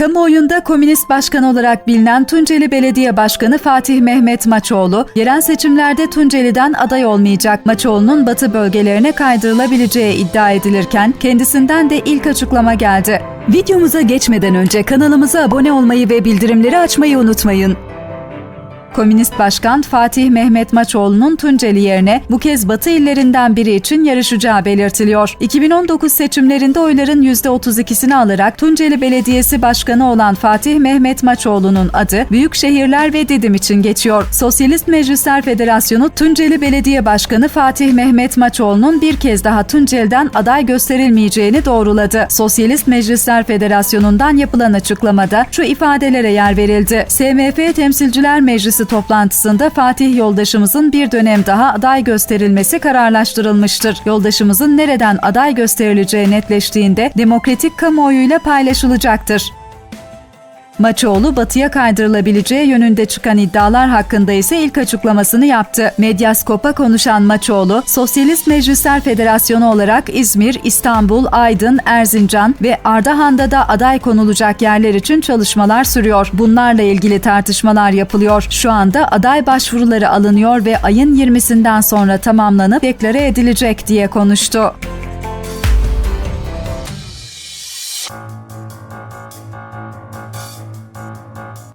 Kamuoyunda komünist başkan olarak bilinen Tunceli Belediye Başkanı Fatih Mehmet Maçoğlu, yerel seçimlerde Tunceli'den aday olmayacak Maçoğlu'nun batı bölgelerine kaydırılabileceği iddia edilirken kendisinden de ilk açıklama geldi. Videomuza geçmeden önce kanalımıza abone olmayı ve bildirimleri açmayı unutmayın. Komünist Başkan Fatih Mehmet Maçoğlu'nun Tunceli yerine bu kez Batı illerinden biri için yarışacağı belirtiliyor. 2019 seçimlerinde oyların %32'sini alarak Tunceli Belediyesi Başkanı olan Fatih Mehmet Maçoğlu'nun adı Büyük Şehirler ve Didim için geçiyor. Sosyalist Meclisler Federasyonu Tunceli Belediye Başkanı Fatih Mehmet Maçoğlu'nun bir kez daha Tunceli'den aday gösterilmeyeceğini doğruladı. Sosyalist Meclisler Federasyonu'ndan yapılan açıklamada şu ifadelere yer verildi. SMF Temsilciler Meclisi toplantısında Fatih yoldaşımızın bir dönem daha aday gösterilmesi kararlaştırılmıştır. Yoldaşımızın nereden aday gösterileceği netleştiğinde demokratik kamuoyuyla paylaşılacaktır. Maçoğlu batıya kaydırılabileceği yönünde çıkan iddialar hakkında ise ilk açıklamasını yaptı. Medyaskop'a konuşan Maçoğlu, Sosyalist Meclisler Federasyonu olarak İzmir, İstanbul, Aydın, Erzincan ve Ardahan'da da aday konulacak yerler için çalışmalar sürüyor. Bunlarla ilgili tartışmalar yapılıyor. Şu anda aday başvuruları alınıyor ve ayın 20'sinden sonra tamamlanıp deklare edilecek diye konuştu.